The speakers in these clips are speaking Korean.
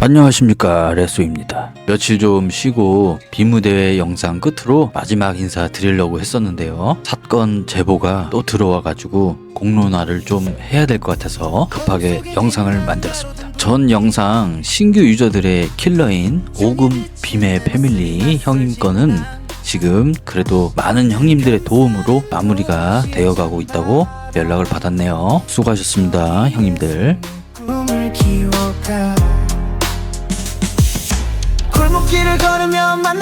안녕하십니까 레쏘입니다. 며칠 좀 쉬고 비무대회 영상 끝으로 마지막 인사 드리려고 했었는데요. 사건 제보가 또 들어와 가지고 공론화를 좀 해야 될 것 같아서 급하게 영상을 만들었습니다. 전 영상 신규 유저들의 킬러인 오금 빔의 패밀리 형님 거는 지금 그래도 많은 형님들의 도움으로 마무리가 되어가고 있다고 연락을 받았네요. 수고하셨습니다 형님들. 걸으며 만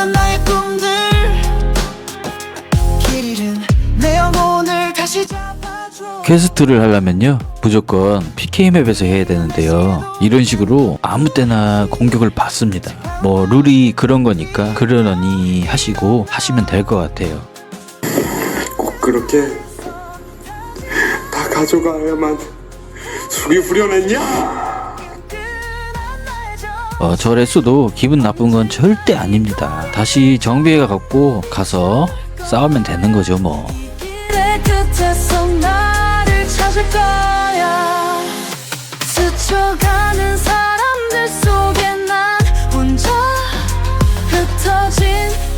퀘스트를 하려면요. 무조건 PK맵에서 해야 되는데요. 이런 식으로 아무 때나 공격을 받습니다. 뭐 룰이 그런 거니까 그러려니 하시고 하시면 될 것 같아요. 꼭 그렇게 다 가져가야만 속이 후련했냐? 어, 저 레스도 기분 나쁜 건 절대 아닙니다. 다시 정비해가 갖고 가서 싸우면 되는 거죠 뭐 찾을 거야. 스쳐가는 사람들 속에 난 혼자 흩어진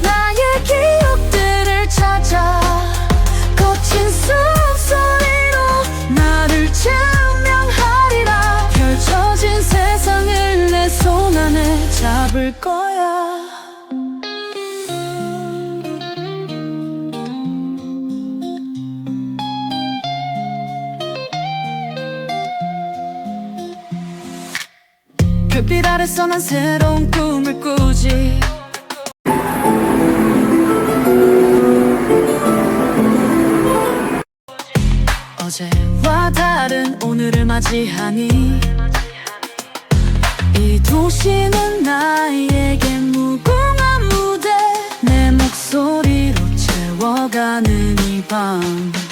나의 기억들을 찾아 거친 숨소리로 나를 증명하리라. 펼쳐진 세상을 내 손 안에 잡을 거야 별빛 아래서 난 새로운 꿈을 꾸지. 어제와 다른 오늘을 맞이하니 이 도시는 나에게 무궁한 무대 내 목소리로 채워가는 이밤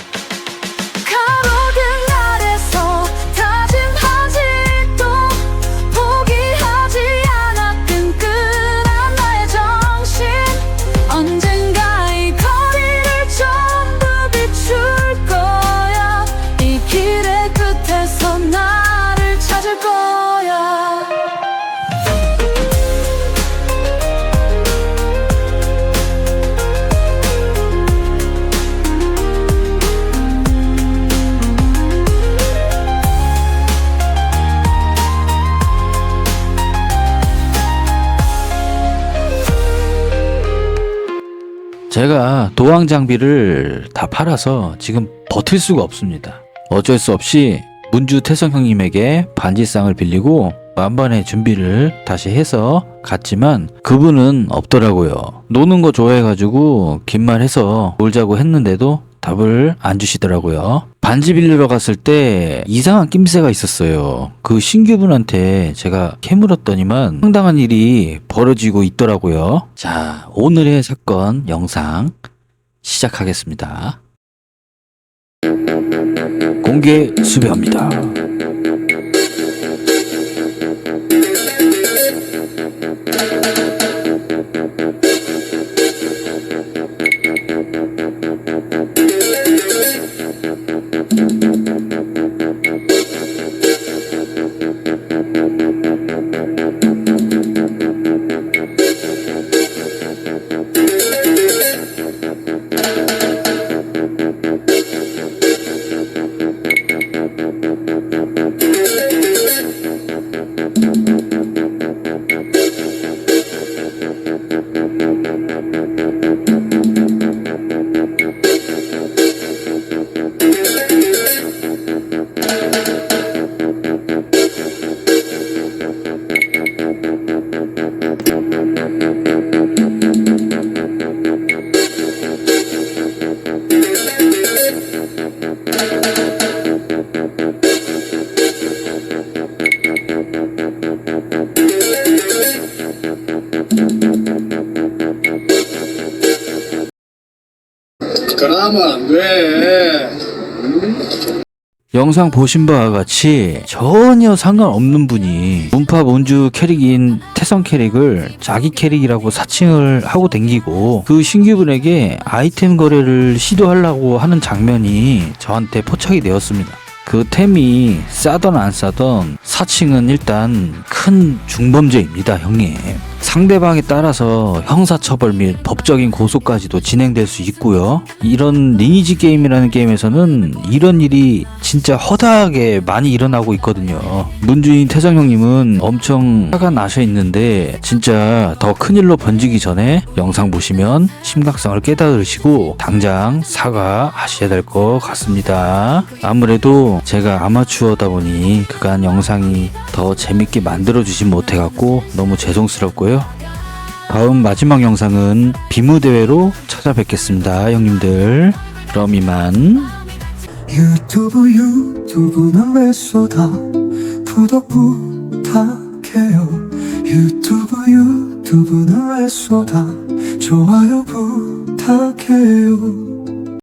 제가 도황 장비를 다 팔아서 지금 버틸 수가 없습니다. 어쩔 수 없이 문주 태성 형님에게 반지상을 빌리고 만반의 준비를 다시 해서 갔지만 그분은 없더라고요. 노는 거 좋아해가지고 긴 말 해서 놀자고 했는데도 답을 안 주시더라고요. 반지 빌리러 갔을 때 이상한 낌새가 있었어요. 그 신규분한테 제가 캐물었더니만 황당한 일이 벌어지고 있더라고요. 자, 오늘의 사건 영상 시작하겠습니다. 공개 수배합니다. 그러면 안 돼. 영상 보신 바와 같이 전혀 상관없는 분이 문파 문주 캐릭인 태성 캐릭을 자기 캐릭이라고 사칭을 하고 댕기고 그 신규분에게 아이템 거래를 시도하려고 하는 장면이 저한테 포착이 되었습니다. 그 템이 싸던 안 싸던 사칭은 일단 큰 중범죄입니다, 형님. 상대방에 따라서 형사처벌 및 법적인 고소까지도 진행될 수 있고요. 이런 리니지 게임이라는 게임에서는 이런 일이 진짜 허다하게 많이 일어나고 있거든요. 문주인 태성 형님은 엄청 화가 나셔 있는데 진짜 더 큰일로 번지기 전에 영상 보시면 심각성을 깨달으시고 당장 사과하셔야 될 것 같습니다. 아무래도 제가 아마추어다 보니 그간 영상이 더 재밌게 만들어주지 못해갖고 너무 죄송스럽고요. 다음 마지막 영상은 비무대회로 찾아뵙겠습니다, 형님들. 그럼 이만. 유튜브 유튜브는 왜 쏟아 구독 부탁해요. 유튜브 유튜브는 왜 쏟아 좋아요 부탁해요